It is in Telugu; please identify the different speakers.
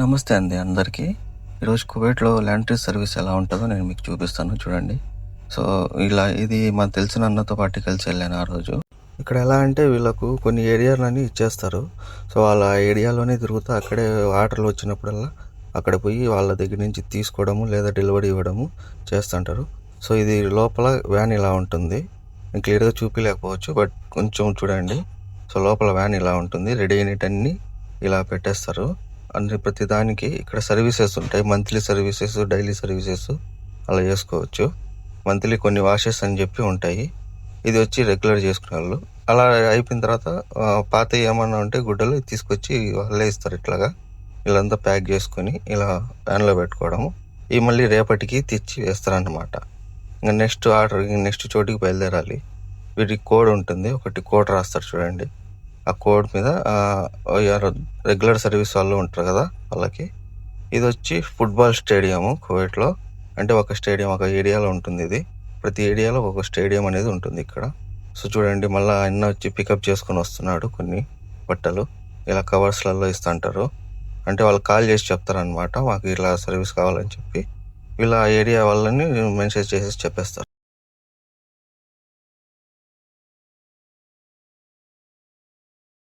Speaker 1: నమస్తే అండి అందరికీ. ఈరోజు కువైట్లో ల్యాండ్రీ సర్వీస్ ఎలా ఉంటుందో నేను మీకు చూపిస్తాను చూడండి. సో ఇలా ఇది మాకు తెలిసిన అన్నతో పాటు కలిసి వెళ్ళాను ఆ రోజు. ఇక్కడ ఎలా అంటే వీళ్ళకు కొన్ని ఏరియాలని ఇచ్చేస్తారు. సో వాళ్ళ ఏరియాలోనే తిరుగుతూ అక్కడే ఆర్డర్లు వచ్చినప్పుడల్లా అక్కడ పోయి వాళ్ళ దగ్గర నుంచి తీసుకోవడము లేదా డెలివరీ ఇవ్వడము చేస్తుంటారు. సో ఇది లోపల వ్యాన్ ఇలా ఉంటుంది. నేను క్లియర్గా చూపించలేకపోవచ్చు బట్ కొంచెం చూడండి. సో లోపల వ్యాన్ ఇలా ఉంటుంది. రెడీ అయినటన్నీ ఇలా పెట్టేస్తారు. అన్ని ప్రతి దానికి ఇక్కడ సర్వీసెస్ ఉంటాయి. మంత్లీ సర్వీసెస్ డైలీ సర్వీసెస్ అలా చేసుకోవచ్చు. మంత్లీ కొన్ని వాషెస్ అని చెప్పి ఉంటాయి. ఇది వచ్చి రెగ్యులర్ చేసుకునే వాళ్ళు. అలా అయిపోయిన తర్వాత పాత ఏమన్నా ఉంటే గుడ్డలు తీసుకొచ్చి వాళ్ళే ఇస్తారు ఇట్లాగా. వీళ్ళంతా ప్యాక్ చేసుకొని ఇలా వ్యాన్లో పెట్టుకోవడము ఇవి మళ్ళీ రేపటికి తెచ్చి వేస్తారన్నమాట. ఇంకా నెక్స్ట్ ఆర్డర్ నెక్స్ట్ చోటికి బయలుదేరాలి. వీటికి కోడ్ ఉంటుంది. ఒకటి కోడ్ రాస్తారు చూడండి. ఆ కోడ్ మీద రెగ్యులర్ సర్వీస్ వాళ్ళు ఉంటారు కదా వాళ్ళకి. ఇది వచ్చి ఫుట్బాల్ స్టేడియము కువైట్లో. అంటే ఒక స్టేడియం ఒక ఏరియాలో ఉంటుంది ఇది. ప్రతి ఏరియాలో ఒక స్టేడియం అనేది ఉంటుంది ఇక్కడ. సో చూడండి మళ్ళీ ఆయన వచ్చి పికప్ చేసుకొని వస్తున్నాడు కొన్ని బట్టలు. ఇలా కవర్స్లలో ఇస్తుంటారు. అంటే వాళ్ళు కాల్ చేసి చెప్తారనమాట మాకు ఇలా సర్వీస్ కావాలని చెప్పి. ఇలా ఏరియా వాళ్ళని మెసేజ్ చేసేసి చెప్పేస్తారు.